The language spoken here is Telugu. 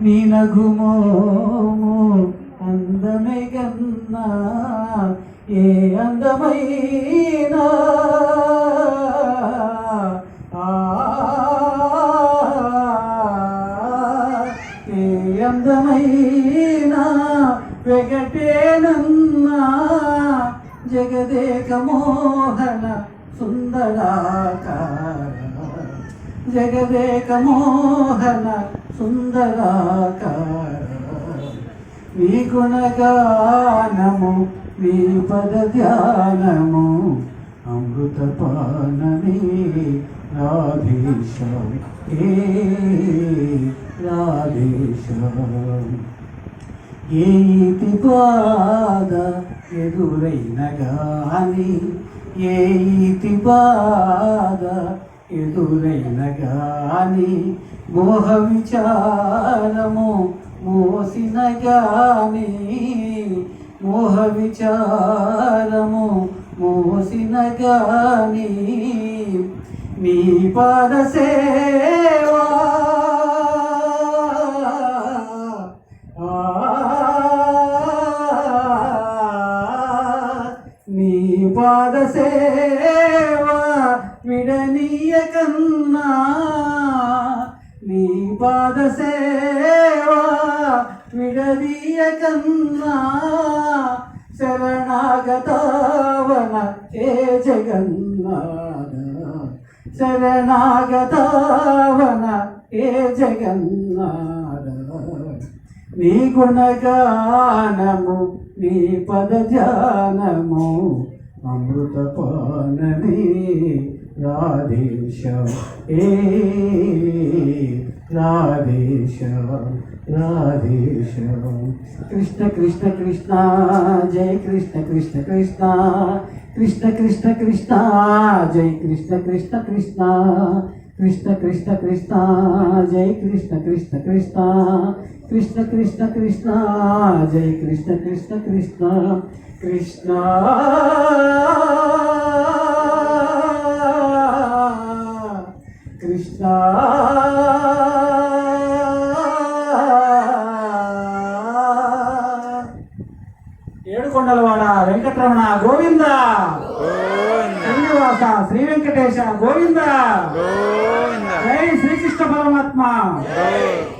నీ నగుమోము అందమే గన్నా ఏ అందమైనా. ఏ అందమైనా వెగటేనన్నా జగదేక మోహన సుందరాకార జగదేక మోహన సుందరాకార నీ గుణగానము నీ పద ధ్యానము అమృతపానమే రాధేశ ఏ రాధేశ. ఏతి బాధ ఎదురైన గాని ఏతి బాధ ఎదురైన గాని మోహ విచారము మోసిన గాని మోహ విచారము మోసిన గాని నీ పరసే సేవా విడనీయ కన్నా నీ పాద సేవా విడనీయ కన్నా శరణాగతవన ఏ జగన్నాథ? శరణాగతవన ఏ జగన్నాథ? నీ గుణగానము నీ పద ధ్యానము అమృతపానమే రాధేశ ఏ రాధేశ రాధేశ కృష్ణ కృష్ణ కృష్ణ జయ కృష్ణ కృష్ణ కృష్ణ కృష్ణ కృష్ణ కృష్ణ జయ కృష్ణ కృష్ణ కృష్ణ కృష్ణ కృష్ణ కృష్ణ జయ కృష్ణ కృష్ణ కృష్ణ కృష్ణ కృష్ణ కృష్ణ జయ కృష్ణ కృష్ణ కృష్ణ కృష్ణ కృష్ణ. ఏడుకొండలవాడ వెంకటరమణ గోవింద. శ్రీనివాస శ్రీ వెంకటేశ గోవింద. జై శ్రీకృష్ణ పరమాత్మ. జై.